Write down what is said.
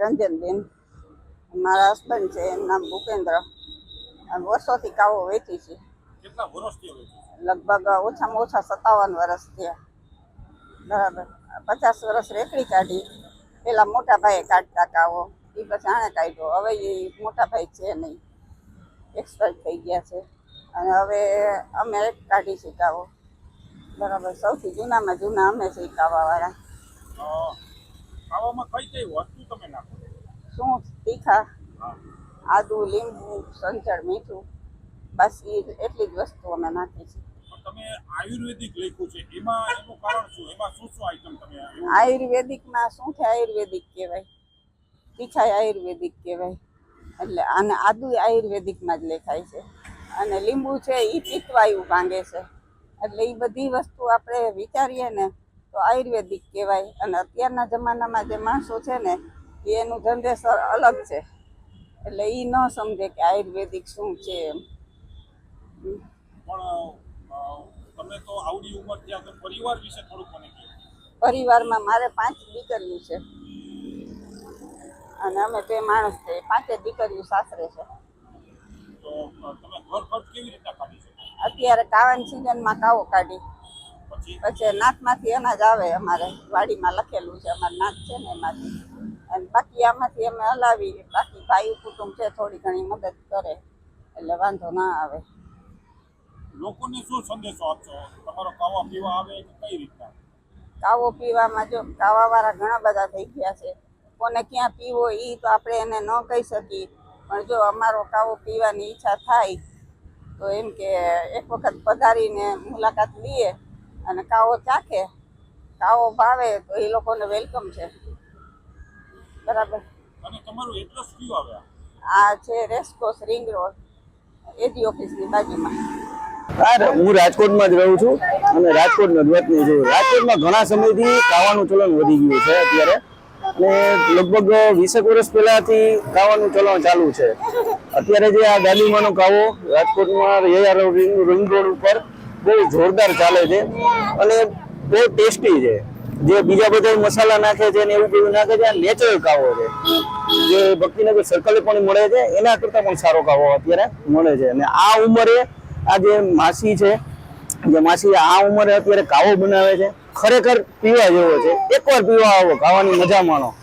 રંજનબેન મારા હસબન્ડ છે એનું નામ ભૂપેન્દ્ર. વર્ષોથી કાવો વેચી છે? લગભગ ઓછામાં ઓછા સત્તાવન વર્ષ થયા. બરાબર. પચાસ વર્ષ રેકડી કાઢી. પેલા મોટા ભાઈએ કાઢતા કાવો. એ પછી આણે કાઢ્યો. હવે એ મોટા ભાઈ છે નહીં. એક્સપાયર થઈ ગયા છે. અને હવે અમે એક કાઢી છે કાવો. બરાબર. સૌથી જૂનામાં જૂના અમે છે કાવાવાળા. ખાવામાં કઈ કઈ વસ્તુ તમે નાખો. શું? તીખા. આદુ લીંબુ સંચળ મીઠું. બસ એટલી જ વસ્તુ અમે નાખી છે. તમે આયુર્વેદિક લખ્યું છે. એમાં એનું કારણ શું? એમાં શું શું આઈટમ તમે આયુર્વેદિકમાં શું છે આયુર્વેદિક કહેવાય? તીખા આયુર્વેદિક કહેવાય. એટલે આને આદુ આયુર્વેદિકમાં જ લેખાય છે. અને લીંબુ છે એ પિત્તવાયુ ભાંગે છે. એટલે એ બધી વસ્તુ આપણે વિચારીએ ને તો આયુર્વેદિક કહેવાય. અને અત્યારના જમાનામાં જે માણસો છે ને એનું જનરેશન અલગ છે. એટલે એ ન સમજે કે આયુર્વેદિક શું છે એમ. પણ તમે તો આવડી ઉંમર થયા પરિવાર વિશે થોડુંક મને પરિવારમાં મારે પાંચ દીકરીઓ છે. અને અમે બે માણસ છે. પાંચે દીકરીઓ સાસરે છે. તો તમે ઘર ખર્ચ કેવી રીતના કાઢી શકો? અત્યારે કાવાન સિઝનમાં કાવો કાઢી. પછી નાથમાંથી અનાજ આવે અમારે વાડીમાં લખેલું છે અમારે નાથ છે ને એમાંથી. અને બાકી આમાંથી અમે હલાવી બાકી ભાઈ કુટુંબ છે થોડી ઘણી મદદ કરે એટલે વાંધો ના આવે. લોકોને શું સંદેશો આપશો? તમારો કાવા પીવા આવે કે કઈ રીતના? કાવો પીવામાં જો કાવાવાળા ઘણા બધા થઈ ગયા છે. કોને ક્યાં પીવો એ તો આપણે એને ન કહી શકીએ. પણ જો અમારો કાવો પીવાની ઈચ્છા થાય તો એમ કે એક વખત પધારીને મુલાકાત લઈએ. અને કાવો ચાખે. કાવો ભાવે તો એ લોકોને વેલકમ છે. બરાબર. અને તમારું એડ્રેસ કયું આવે આ? છે રેસકોસ રિંગ રોડ એજી ઓફિસની બાજુમાં. હા હું રાજકોટમાં જ રહું છું અને રાજકોટ નદવતની છું. રાજકોટમાં ઘણા સમયથી કાવાનું ચલણ વધી ગયું છે અત્યારે. અને લગભગ વીસેક વર્ષ પહેલાથી કાવાનું ચલણ ચાલુ છે. અત્યારે જે આ દાદીમાનો કાવો રાજકોટમાં રિંગ રોડ ઉપર બહુ જોરદાર ચાલે છે અને બહુ ટેસ્ટી છે. જે બીજા બધા મસાલા નાખે છે ને એવું બધું નાખે છે, આ નેચરલ કાવો છે. જે ભક્તિનગર સર્કલે પણ મળે છે, એના કરતાં પણ સારો કાવો અત્યારે મળે છે. અને આ ઉંમરે આ જે માસી છે, જે માસી આ ઉંમરે અત્યારે કાવો બનાવે છે, ખરેખર પીવા જેવો છે. એકવાર પીવા આવો, ખાવાની મજા માણો.